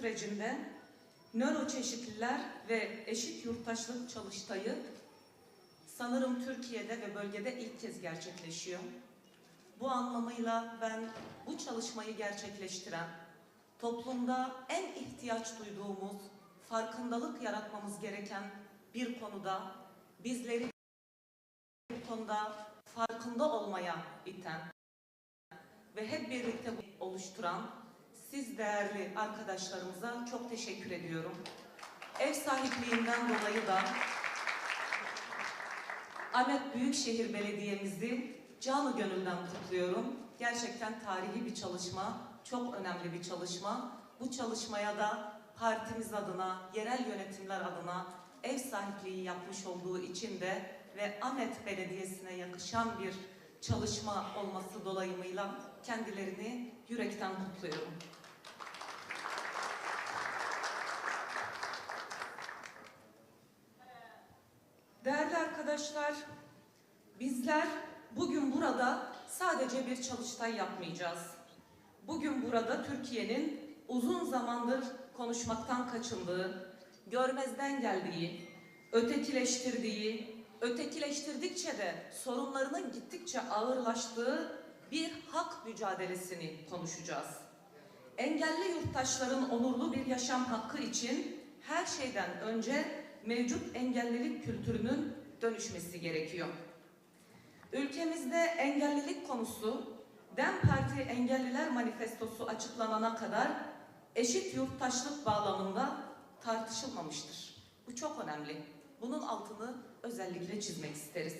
sürecinde nöroçeşitliler ve eşit yurttaşlık çalıştayı sanırım Türkiye'de ve bölgede ilk kez gerçekleşiyor. Bu anlamıyla ben bu çalışmayı gerçekleştiren, toplumda en ihtiyaç duyduğumuz, farkındalık yaratmamız gereken bir konuda bizleri bir konuda farkında olmaya iten ve hep birlikte oluşturan siz değerli arkadaşlarımıza çok teşekkür ediyorum. Ev sahipliğinden dolayı da Ahmet Büyükşehir Belediye'mizi canı gönülden kutluyorum. Gerçekten tarihi bir çalışma, çok önemli bir çalışma. Bu çalışmaya da partimiz adına, yerel yönetimler adına ev sahipliği yapmış olduğu için de ve Ahmet Belediyesi'ne yakışan bir çalışma olması dolayımıyla kendilerini yürekten kutluyorum. Değerli arkadaşlar, bizler bugün burada sadece bir çalıştay yapmayacağız. Bugün burada Türkiye'nin uzun zamandır konuşmaktan kaçındığı, görmezden geldiği, ötekileştirdiği, ötekileştirdikçe de sorunlarının gittikçe ağırlaştığı bir hak mücadelesini konuşacağız. Engelli yurttaşların onurlu bir yaşam hakkı için her şeyden önce mevcut engellilik kültürünün dönüşmesi gerekiyor. Ülkemizde engellilik konusu DEM Parti Engelliler Manifestosu açıklanana kadar eşit yurttaşlık bağlamında tartışılmamıştır. Bu çok önemli. Bunun altını özellikle çizmek isteriz.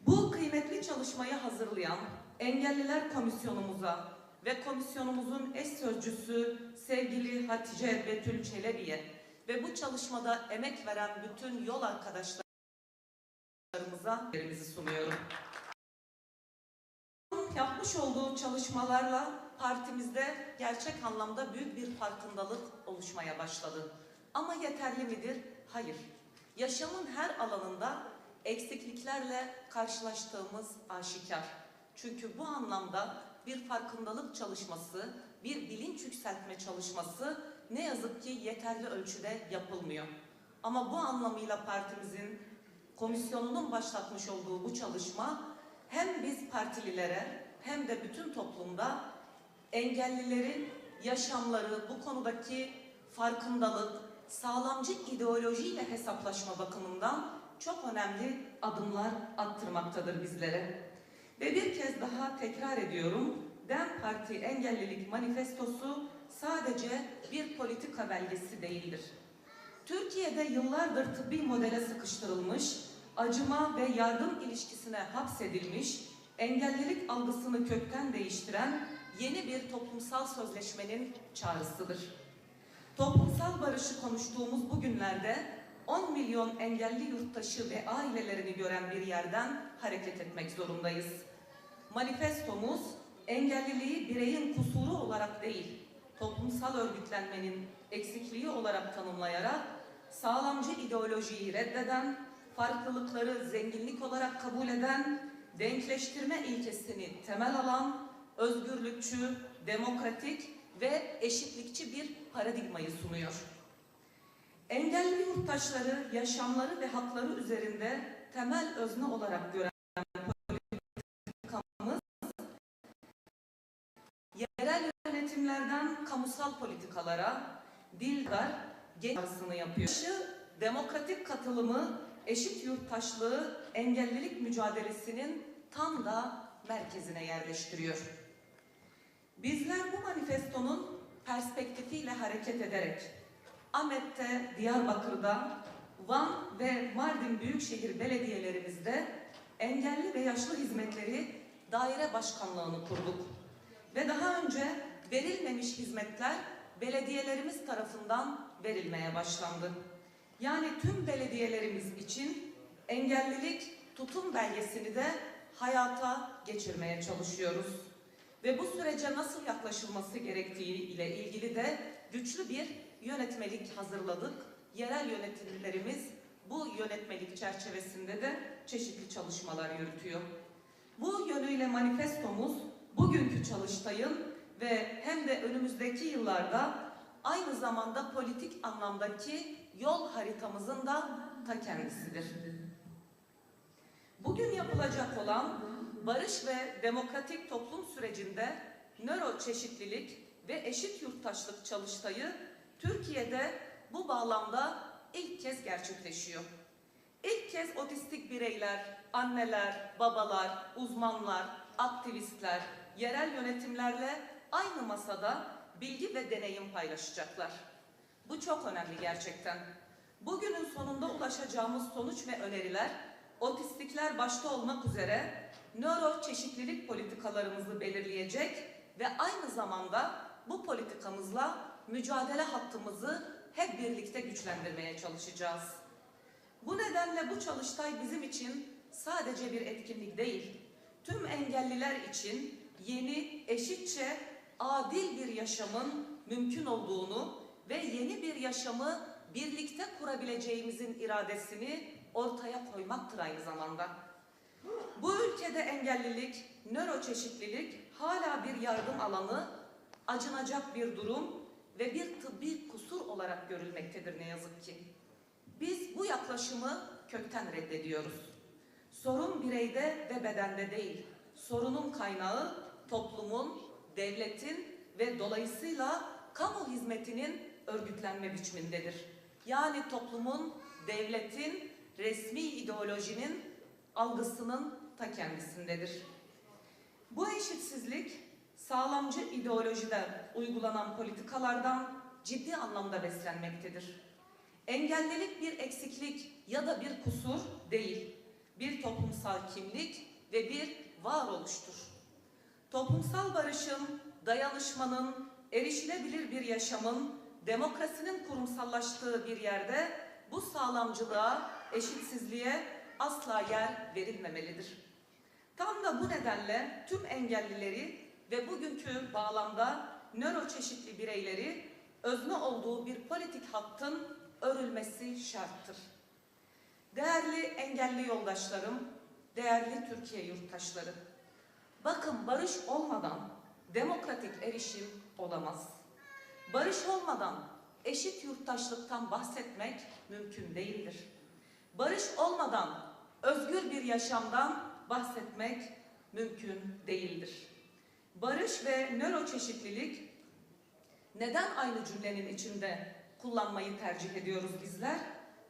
Bu kıymetli çalışmayı hazırlayan Engelliler Komisyonumuza ve komisyonumuzun eş sözcüsü sevgili Hatice Betül Çelebi'ye ve bu çalışmada emek veren bütün yol arkadaşlarımıza yerimizi sunuyorum. Yapmış olduğu çalışmalarla partimizde gerçek anlamda büyük bir farkındalık oluşmaya başladı. Ama yeterli midir? Hayır. Yaşamın her alanında eksikliklerle karşılaştığımız aşikar. Çünkü bu anlamda bir farkındalık çalışması, bir bilinç yükseltme çalışması ne yazık ki yeterli ölçüde yapılmıyor. Ama bu anlamıyla partimizin komisyonunun başlatmış olduğu bu çalışma hem biz partililere hem de bütün toplumda engellilerin yaşamları, bu konudaki farkındalık, sağlamcı ideolojiyle hesaplaşma bakımından çok önemli adımlar attırmaktadır bizlere. Ve bir kez daha tekrar ediyorum, DEM Parti Engellilik Manifestosu sadece bir politika belgesi değildir. Türkiye'de yıllardır tıbbi modele sıkıştırılmış, acıma ve yardım ilişkisine hapsedilmiş, engellilik algısını kökten değiştiren yeni bir toplumsal sözleşmenin çağrısıdır. Toplumsal barışı konuştuğumuz bu günlerde 10 milyon engelli yurttaşı ve ailelerini gören bir yerden hareket etmek zorundayız. Manifestomuz engelliliği bireyin kusuru olarak değil, toplumsal örgütlenmenin eksikliği olarak tanımlayarak sağlamcı ideolojiyi reddeden, farklılıkları zenginlik olarak kabul eden, denkleştirme ilkesini temel alan, özgürlükçü, demokratik ve eşitlikçi bir paradigmayı sunuyor. Engelli yurttaşları yaşamları ve hakları üzerinde temel özne olarak gören politikamız, yerel yönetimlerden kamusal politikalara, dildar, arasını yapıyor. Demokratik katılımı, eşit yurttaşlığı, engellilik mücadelesinin tam da merkezine yerleştiriyor. Bizler bu manifestonun perspektifiyle hareket ederek Ahmet'te, Diyarbakır'da, Van ve Mardin Büyükşehir Belediyelerimizde engelli ve yaşlı hizmetleri daire başkanlığını kurduk. Ve daha önce verilmemiş hizmetler belediyelerimiz tarafından verilmeye başlandı. Yani tüm belediyelerimiz için engellilik tutum belgesini de hayata geçirmeye çalışıyoruz. Ve bu sürece nasıl yaklaşılması gerektiği ile ilgili de güçlü bir yönetmelik hazırladık. Yerel yönetimlerimiz bu yönetmelik çerçevesinde de çeşitli çalışmalar yürütüyor. Bu yönüyle manifestomuz bugünkü çalıştayın ve hem de önümüzdeki yıllarda aynı zamanda politik anlamdaki yol haritamızın da ta kendisidir. Bugün yapılacak olan barış ve demokratik toplum sürecinde nöro çeşitlilik ve eşit yurttaşlık çalıştayı Türkiye'de bu bağlamda ilk kez gerçekleşiyor. İlk kez otistik bireyler, anneler, babalar, uzmanlar, aktivistler, yerel yönetimlerle aynı masada bilgi ve deneyim paylaşacaklar. Bu çok önemli gerçekten. Bugünün sonunda ulaşacağımız sonuç ve öneriler otistikler başta olmak üzere nöro çeşitlilik politikalarımızı belirleyecek ve aynı zamanda bu politikamızla mücadele hattımızı hep birlikte güçlendirmeye çalışacağız. Bu nedenle bu çalıştay bizim için sadece bir etkinlik değil, tüm engelliler için yeni, eşitçe, adil bir yaşamın mümkün olduğunu ve yeni bir yaşamı birlikte kurabileceğimizin iradesini ortaya koymaktır aynı zamanda. Bu ülkede engellilik, nöroçeşitlilik hala bir yardım alanı, acınacak bir durum ve bir tıbbi kusur olarak görülmektedir ne yazık ki. Biz bu yaklaşımı kökten reddediyoruz. Sorun bireyde ve bedende değil, sorunun kaynağı toplumun, devletin ve dolayısıyla kamu hizmetinin örgütlenme biçimindedir. Yani toplumun, devletin, resmi ideolojinin algısının ta kendisindedir. Bu eşitsizlik sağlamcı ideolojiden uygulanan politikalardan ciddi anlamda beslenmektedir. Engellilik bir eksiklik ya da bir kusur değil, bir toplumsal kimlik ve bir varoluştur. Toplumsal barışın, dayanışmanın, erişilebilir bir yaşamın, demokrasinin kurumsallaştığı bir yerde bu sağlamcılığa, eşitsizliğe asla yer verilmemelidir. Tam da bu nedenle tüm engellileri ve bugünkü bağlamda nöroçeşitli bireyleri özne olduğu bir politik hattın örülmesi şarttır. Değerli engelli yoldaşlarım, değerli Türkiye yurttaşları, bakın barış olmadan demokratik erişim olamaz. Barış olmadan eşit yurttaşlıktan bahsetmek mümkün değildir. Barış olmadan özgür bir yaşamdan bahsetmek mümkün değildir. Barış ve nöroçeşitlilik neden aynı cümlenin içinde kullanmayı tercih ediyoruz bizler?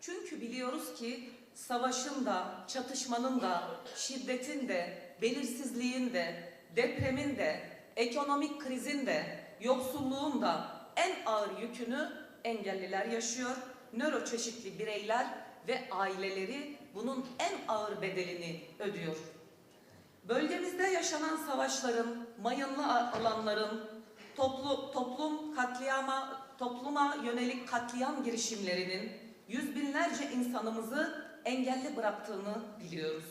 Çünkü biliyoruz ki savaşın da, çatışmanın da, şiddetin de, belirsizliğin de, depremin de, ekonomik krizin de, yoksulluğun da en ağır yükünü engelliler yaşıyor. Nöroçeşitli bireyler ve aileleri bunun en ağır bedelini ödüyor. Bölgemizde yaşanan savaşların, mayınlı alanların, toplu, toplum katliama, topluma yönelik katliam girişimlerinin yüz binlerce insanımızı engelli bıraktığını biliyoruz.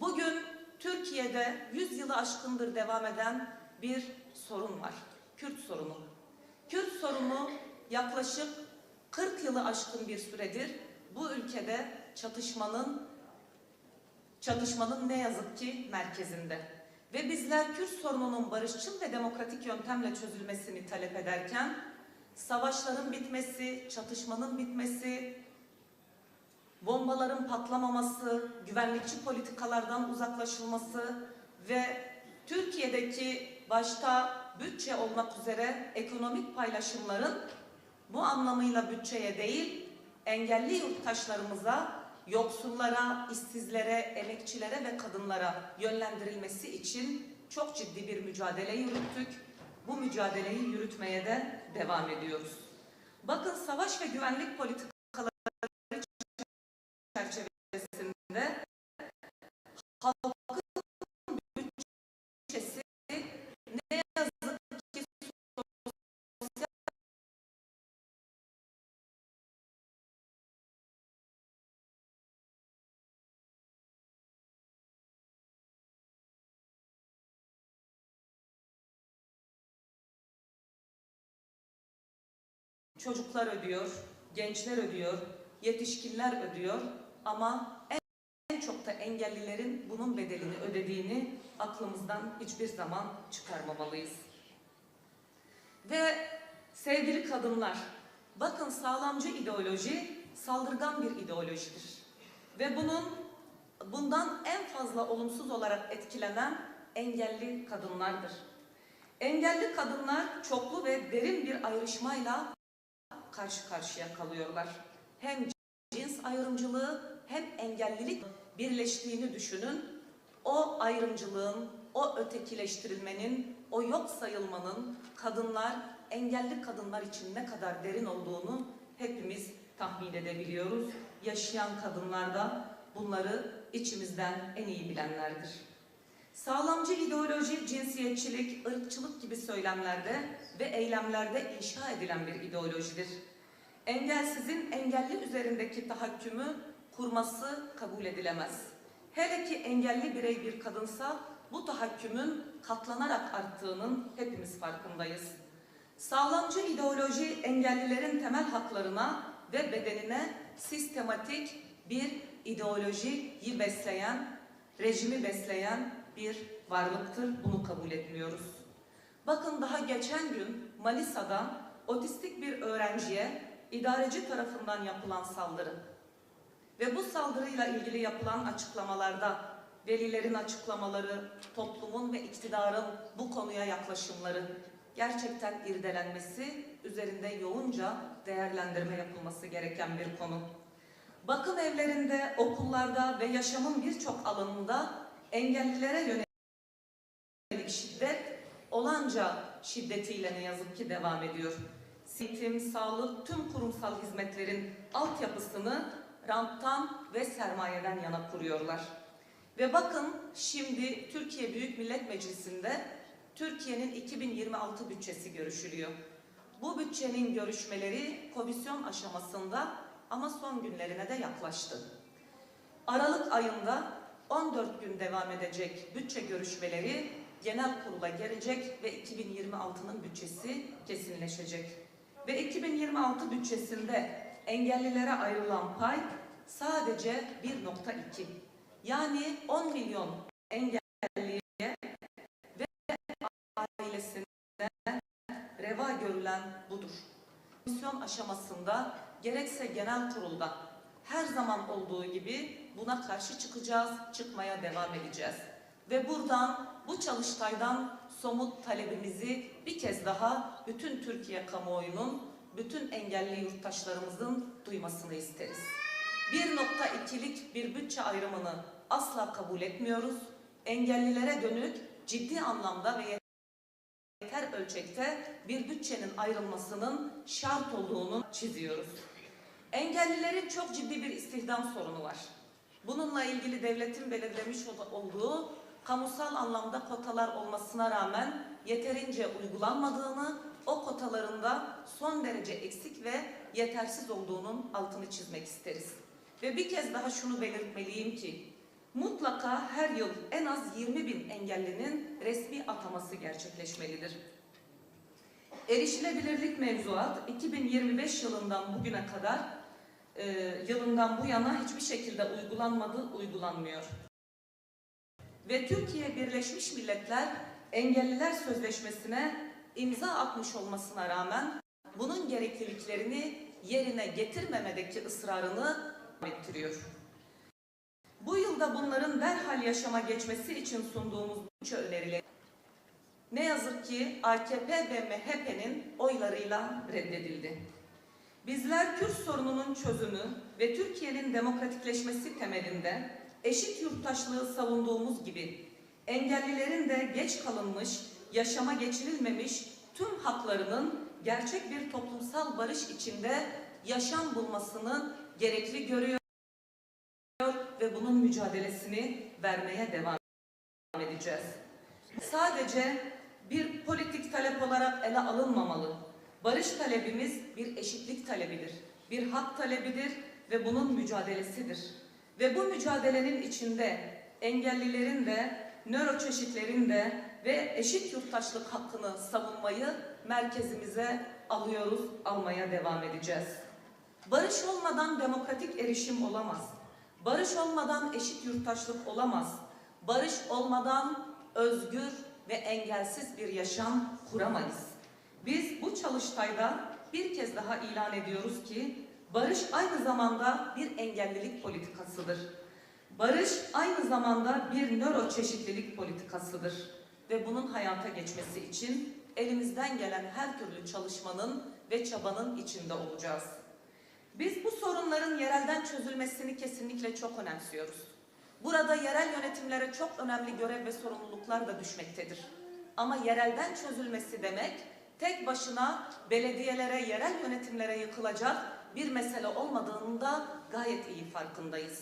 Bugün Türkiye'de 100 yılı aşkındır devam eden bir sorun var. Kürt sorunu. Kürt sorunu yaklaşık 40 yılı aşkın bir süredir bu ülkede çatışmanın çatışmanın ne yazık ki merkezinde. Ve bizler Kürt sorununun barışçıl ve demokratik yöntemle çözülmesini talep ederken savaşların bitmesi, çatışmanın bitmesi, bombaların patlamaması, güvenlikçi politikalardan uzaklaşılması ve Türkiye'deki başta bütçe olmak üzere ekonomik paylaşımların bu anlamıyla bütçeye değil, engelli yurttaşlarımıza, yoksullara, işsizlere, emekçilere ve kadınlara yönlendirilmesi için çok ciddi bir mücadele yürüttük. Bu mücadeleyi yürütmeye de devam ediyoruz. Bakın savaş ve güvenlik politikaları çerçevesinde çocuklar ödüyor, gençler ödüyor, yetişkinler ödüyor ama en, çok da engellilerin bunun bedelini ödediğini aklımızdan hiçbir zaman çıkarmamalıyız. Ve Sevgili kadınlar, bakın sağlamcı ideoloji saldırgan bir ideolojidir. Ve bunun bundan en fazla olumsuz olarak etkilenen engelli kadınlardır. Engelli kadınlar çoklu ve derin bir ayrışmayla karşı karşıya kalıyorlar. Hem cins ayrımcılığı hem engellilik birleştiğini düşünün. O ayrımcılığın, o ötekileştirilmenin, o yok sayılmanın kadınlar, engelli kadınlar için ne kadar derin olduğunu hepimiz tahmin edebiliyoruz. Yaşayan kadınlar da bunları içimizden en iyi bilenlerdir. Sağlamcı ideoloji, cinsiyetçilik, ırkçılık gibi söylemlerde ve eylemlerde inşa edilen bir ideolojidir. Engelsizin engelli üzerindeki tahakkümü kurması kabul edilemez. Hele ki engelli birey bir kadınsa bu tahakkümün katlanarak arttığının hepimiz farkındayız. Sağlamcı ideoloji engellilerin temel haklarına ve bedenine sistematik bir ideolojiyi besleyen, rejimi besleyen bir varlıktır. Bunu kabul etmiyoruz. Bakın daha geçen gün Manisa'da otistik bir öğrenciye idareci tarafından yapılan saldırı ve bu saldırıyla ilgili yapılan açıklamalarda velilerin açıklamaları, toplumun ve iktidarın bu konuya yaklaşımları gerçekten irdelenmesi, üzerinde yoğunca değerlendirme yapılması gereken bir konu. Bakım evlerinde, okullarda ve yaşamın birçok alanında engellilere yönelik şiddet olanca şiddetiyle ne yazık ki devam ediyor. Eğitim, sağlık, tüm kurumsal hizmetlerin altyapısını ranttan ve sermayeden yana kuruyorlar. Ve bakın şimdi Türkiye Büyük Millet Meclisi'nde Türkiye'nin 2026 bütçesi görüşülüyor. Bu bütçenin görüşmeleri komisyon aşamasında ama son günlerine de yaklaştı. Aralık ayında 14 gün devam edecek bütçe görüşmeleri genel kurula gelecek ve 2026'nın bütçesi kesinleşecek. Ve 2026 bütçesinde engellilere ayrılan pay sadece 1.2. Yani 10 milyon engelliye ve ailesine reva görülen budur. Komisyon aşamasında gerekse genel kurulda her zaman olduğu gibi buna karşı çıkacağız, çıkmaya devam edeceğiz. Ve buradan, bu çalıştaydan somut talebimizi bir kez daha bütün Türkiye kamuoyunun, bütün engelli yurttaşlarımızın duymasını isteriz. 1.2'lik bir bütçe ayrımını asla kabul etmiyoruz. Engellilere dönük ciddi anlamda ve yeter ölçekte bir bütçenin ayrılmasının şart olduğunu çiziyoruz. Engellilerin çok ciddi bir istihdam sorunu var. Bununla ilgili devletin belirlemiş olduğu kamusal anlamda kotalar olmasına rağmen yeterince uygulanmadığını, o kotalarında son derece eksik ve yetersiz olduğunun altını çizmek isteriz. Ve bir kez daha şunu belirtmeliyim ki, mutlaka her yıl en az 20 bin engellinin resmi ataması gerçekleşmelidir. Erişilebilirlik mevzuat 2025 yılından bugüne kadar e, yılından bu yana hiçbir şekilde uygulanmadı, uygulanmıyor. Ve Türkiye Birleşmiş Milletler Engelliler Sözleşmesi'ne imza atmış olmasına rağmen bunun gerekliliklerini yerine getirmemedeki ısrarını ettiriyor. Bu yılda bunların derhal yaşama geçmesi için sunduğumuz bütçe önerileri ne yazık ki AKP ve MHP'nin oylarıyla reddedildi. Bizler Kürt sorununun çözümü ve Türkiye'nin demokratikleşmesi temelinde eşit yurttaşlığı savunduğumuz gibi engellilerin de geç kalınmış, yaşama geçirilmemiş tüm haklarının gerçek bir toplumsal barış içinde yaşam bulmasını gerekli görüyor ve bunun mücadelesini vermeye devam edeceğiz. Sadece bir politik talep olarak ele alınmamalı. Barış talebimiz bir eşitlik talebidir, bir hak talebidir ve bunun mücadelesidir. Ve bu mücadelenin içinde engellilerin de, nöroçeşitlerin de ve eşit yurttaşlık hakkını savunmayı merkezimize alıyoruz, almaya devam edeceğiz. Barış olmadan demokratik erişim olamaz. Barış olmadan eşit yurttaşlık olamaz. Barış olmadan özgür ve engelsiz bir yaşam kuramayız. Biz bu çalıştayda bir kez daha ilan ediyoruz ki barış aynı zamanda bir engellilik politikasıdır. Barış aynı zamanda bir nöroçeşitlilik politikasıdır ve bunun hayata geçmesi için elimizden gelen her türlü çalışmanın ve çabanın içinde olacağız. Biz bu sorunların yerelden çözülmesini kesinlikle çok önemsiyoruz. Burada yerel yönetimlere çok önemli görev ve sorumluluklar da düşmektedir. Ama yerelden çözülmesi demek tek başına belediyelere, yerel yönetimlere yıkılacak bir mesele olmadığını da gayet iyi farkındayız.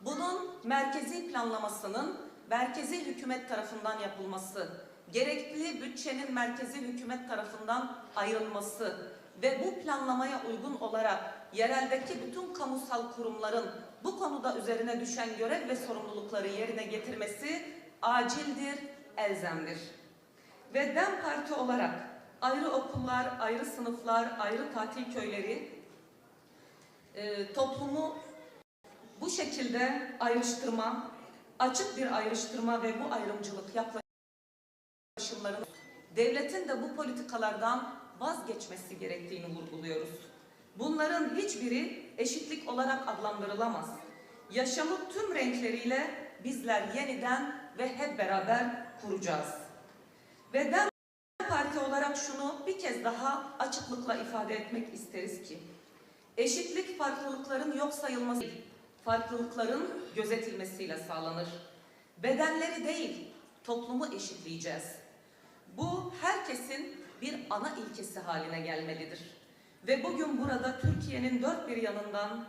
Bunun merkezi planlamasının merkezi hükümet tarafından yapılması, gerekli bütçenin merkezi hükümet tarafından ayrılması ve bu planlamaya uygun olarak yereldeki bütün kamusal kurumların bu konuda üzerine düşen görev ve sorumlulukları yerine getirmesi acildir, elzemdir. Ve DEM Parti olarak ayrı okullar, ayrı sınıflar, ayrı tatil köyleri e, toplumu bu şekilde ayrıştırma, açık bir ayrıştırma ve bu ayrımcılık yaklaşımların devletin de bu politikalardan vazgeçmesi gerektiğini vurguluyoruz. Bunların hiçbiri eşitlik olarak adlandırılamaz. Yaşamı tüm renkleriyle bizler yeniden ve hep beraber kuracağız. Ve DEM Parti olarak şunu bir kez daha açıklıkla ifade etmek isteriz ki, eşitlik farklılıkların yok sayılması farklılıkların gözetilmesiyle sağlanır. Bedenleri değil, toplumu eşitleyeceğiz. Bu herkesin bir ana ilkesi haline gelmelidir. Ve bugün burada Türkiye'nin dört bir yanından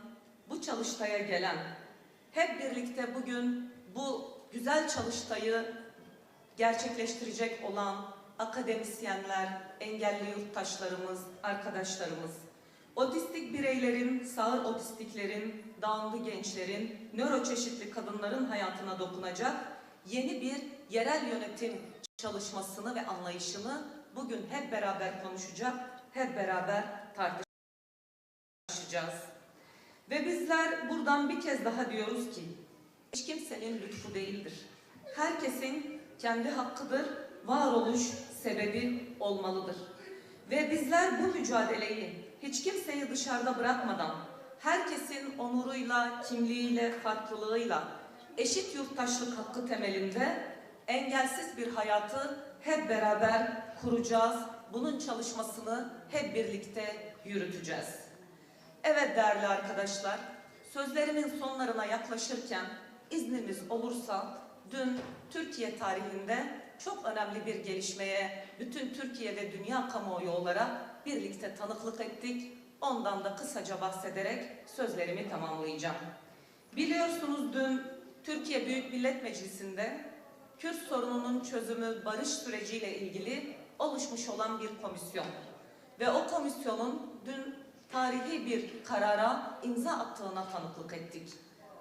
bu çalıştaya gelen, hep birlikte bugün bu güzel çalıştayı gerçekleştirecek olan akademisyenler, engelli yurttaşlarımız, arkadaşlarımız, otistik bireylerin, sağır otistiklerin, dağınlı gençlerin, nöroçeşitli kadınların hayatına dokunacak yeni bir yerel yönetim çalışmasını ve anlayışını bugün hep beraber konuşacak, hep beraber tartışacağız. Ve bizler buradan bir kez daha diyoruz ki, hiç kimsenin lütfu değildir. Herkesin kendi hakkıdır, varoluş sebebi olmalıdır. Ve bizler bu mücadeleyi hiç kimseyi dışarıda bırakmadan, herkesin onuruyla, kimliğiyle, farklılığıyla, eşit yurttaşlık hakkı temelinde engelsiz bir hayatı hep beraber kuracağız. Bunun çalışmasını hep birlikte yürüteceğiz. Evet değerli arkadaşlar, sözlerimin sonlarına yaklaşırken izniniz olursa dün Türkiye tarihinde çok önemli bir gelişmeye bütün Türkiye ve dünya kamuoyu olarak birlikte tanıklık ettik. Ondan da kısaca bahsederek sözlerimi tamamlayacağım. Biliyorsunuz dün Türkiye Büyük Millet Meclisi'nde Kürt sorununun çözümü barış süreciyle ilgili oluşmuş olan bir komisyon. Ve o komisyonun dün tarihi bir karara imza attığına tanıklık ettik.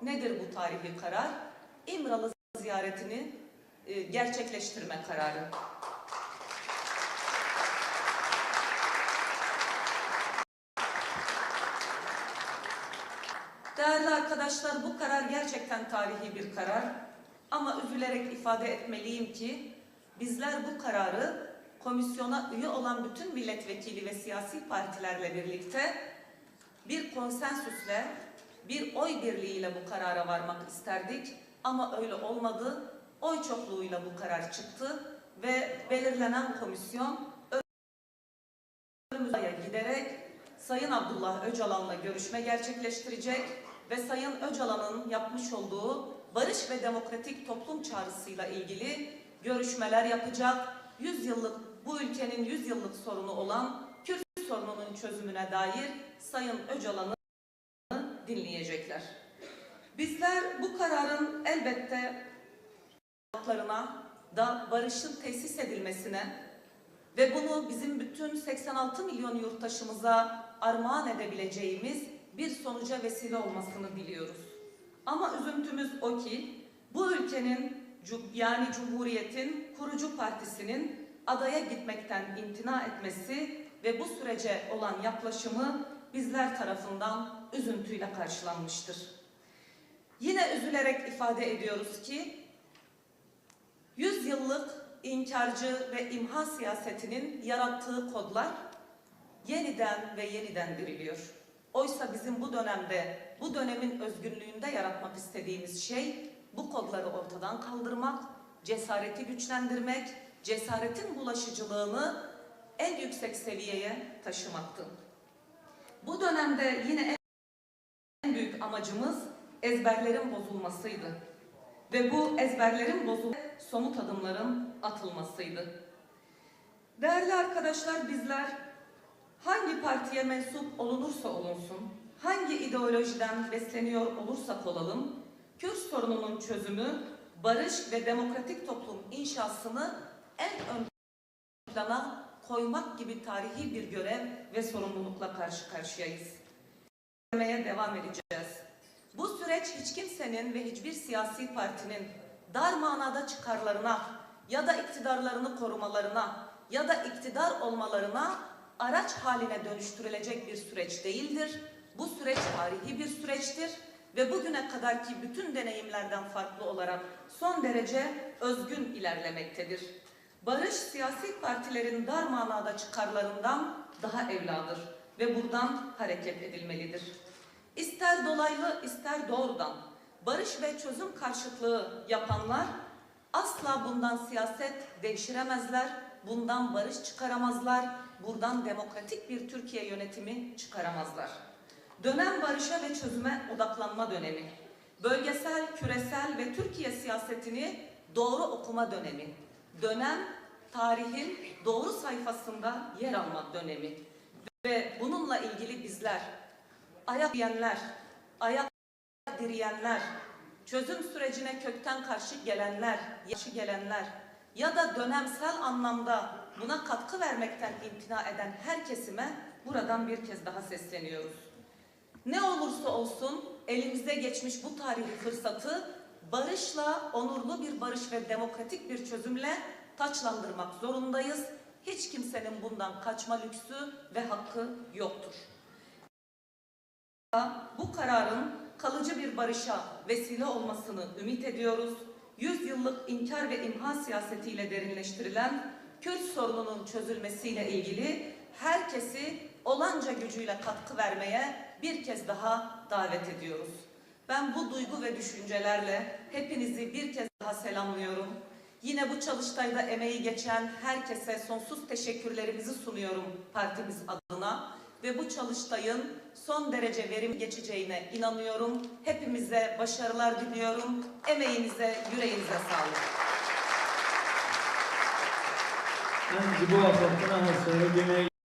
Nedir bu tarihi karar? İmralı ziyaretini e, gerçekleştirme kararı. Değerli arkadaşlar bu karar gerçekten tarihi bir karar. Ama üzülerek ifade etmeliyim ki bizler bu kararı komisyona üye olan bütün milletvekili ve siyasi partilerle birlikte bir konsensüsle, bir oy birliğiyle bu karara varmak isterdik. Ama öyle olmadı. Oy çokluğuyla bu karar çıktı ve belirlenen komisyon giderek Sayın Abdullah Öcalan'la görüşme gerçekleştirecek ve Sayın Öcalan'ın yapmış olduğu barış ve demokratik toplum çağrısıyla ilgili görüşmeler yapacak. 100 yıllık bu ülkenin 100 yıllık sorunu olan Kürt sorununun çözümüne dair Sayın Öcalan'ı dinleyecekler. Bizler bu kararın elbette halklarına da barışın tesis edilmesine ve bunu bizim bütün 86 milyon yurttaşımıza armağan edebileceğimiz bir sonuca vesile olmasını biliyoruz. Ama üzüntümüz o ki bu ülkenin yani Cumhuriyet'in kurucu partisinin adaya gitmekten imtina etmesi ve bu sürece olan yaklaşımı bizler tarafından üzüntüyle karşılanmıştır. Yine üzülerek ifade ediyoruz ki 100 yıllık inkarcı ve imha siyasetinin yarattığı kodlar yeniden ve yeniden diriliyor. Oysa bizim bu dönemde, bu dönemin özgünlüğünde yaratmak istediğimiz şey bu kodları ortadan kaldırmak, cesareti güçlendirmek, cesaretin bulaşıcılığını en yüksek seviyeye taşımaktı. Bu dönemde yine en büyük amacımız ezberlerin bozulmasıydı. Ve bu ezberlerin bozul somut adımların atılmasıydı. Değerli arkadaşlar bizler hangi partiye mensup olunursa olunsun, hangi ideolojiden besleniyor olursak olalım, Kürt sorununun çözümü, barış ve demokratik toplum inşasını en ön plana koymak gibi tarihi bir görev ve sorumlulukla karşı karşıyayız. Devam edeceğiz. Bu süreç hiç kimsenin ve hiçbir siyasi partinin dar manada çıkarlarına ya da iktidarlarını korumalarına ya da iktidar olmalarına araç haline dönüştürülecek bir süreç değildir. Bu süreç tarihi bir süreçtir ve bugüne kadarki bütün deneyimlerden farklı olarak son derece özgün ilerlemektedir. Barış siyasi partilerin dar manada çıkarlarından daha evladır ve buradan hareket edilmelidir. İster dolaylı ister doğrudan barış ve çözüm karşıtlığı yapanlar asla bundan siyaset devşiremezler, bundan barış çıkaramazlar, buradan demokratik bir Türkiye yönetimi çıkaramazlar. Dönem barışa ve çözüme odaklanma dönemi, bölgesel, küresel ve Türkiye siyasetini doğru okuma dönemi, dönem tarihin doğru sayfasında yer alma dönemi. Ve bununla ilgili bizler ayak diyenler, ayak direyenler, çözüm sürecine kökten karşı gelenler, yaşı gelenler ya da dönemsel anlamda buna katkı vermekten imtina eden her kesime buradan bir kez daha sesleniyoruz. Ne olursa olsun elimize geçmiş bu tarihi fırsatı barışla, onurlu bir barış ve demokratik bir çözümle taçlandırmak zorundayız. Hiç kimsenin bundan kaçma lüksü ve hakkı yoktur. Bu kararın kalıcı bir barışa vesile olmasını ümit ediyoruz. Yüzyıllık inkar ve imha siyasetiyle derinleştirilen Kürt sorununun çözülmesiyle ilgili herkesi olanca gücüyle katkı vermeye bir kez daha davet ediyoruz. Ben bu duygu ve düşüncelerle hepinizi bir kez daha selamlıyorum. Yine bu çalıştayda emeği geçen herkese sonsuz teşekkürlerimizi sunuyorum partimiz adına ve bu çalıştayın son derece verim geçeceğine inanıyorum. Hepimize başarılar diliyorum. Emeğinize, yüreğinize sağlık. Bence bu hafta Pınar Hastanı'na